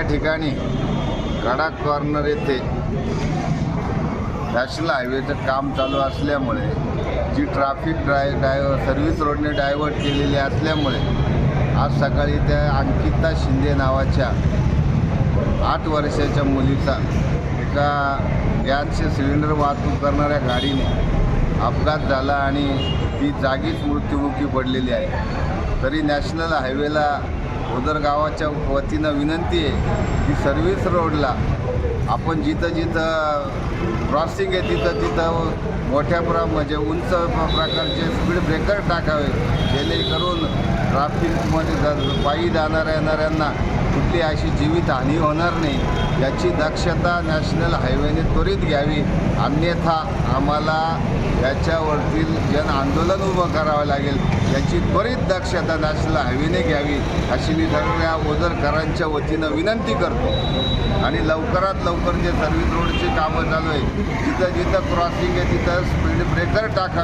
ठिकाणी कडा कॉर्नर येथे नॅशनल हायवेचं काम चालू असल्यामुळे जी ट्रॅफिक ड्राय डायव्हर सर्व्हिस रोडने डायव्हर्ट केलेली असल्यामुळे आज सकाळी त्या अंकिता शिंदे नावाच्या आठ वर्षाच्या मुलीचा एका गॅसचे सिलेंडर वाहतूक करणाऱ्या गाडीने अपघात झाला आणि ती जागीच मृत्युमुखी पडलेली आहे. तरी नॅशनल हायवेला ओदर गावाच्या वतीनं विनंती आहे की सर्व्हिस रोडला आपण जिथं जिथं क्रॉसिंग आहे तिथं तिथं मोठ्या प्र म्हणजे उंच प्रकारचे स्पीड ब्रेकर टाकावे. जेणेकरून ट्राफिकमध्ये पायी जाणाऱ्या येणाऱ्यांना कुठली अशी जीवितहानी होणार नाही. याची दक्षता नॅशनल हायवेने त्वरित घ्यावी. अन्यथा आम्हाला याच्यावरतील जन आंदोलन उभं करावं लागेल याची त्वरित दक्षता नॅशनल हायवेने घ्यावी अशी मी सगळ्या ओझरकरांच्या वतीनं विनंती करतो. आणि लवकरात लवकर जे सर्व्हिस रोडची कामं चालू आहे जिथं जिथं क्रॉसिंग आहे तिथं स्पीड ब्रेकर टाका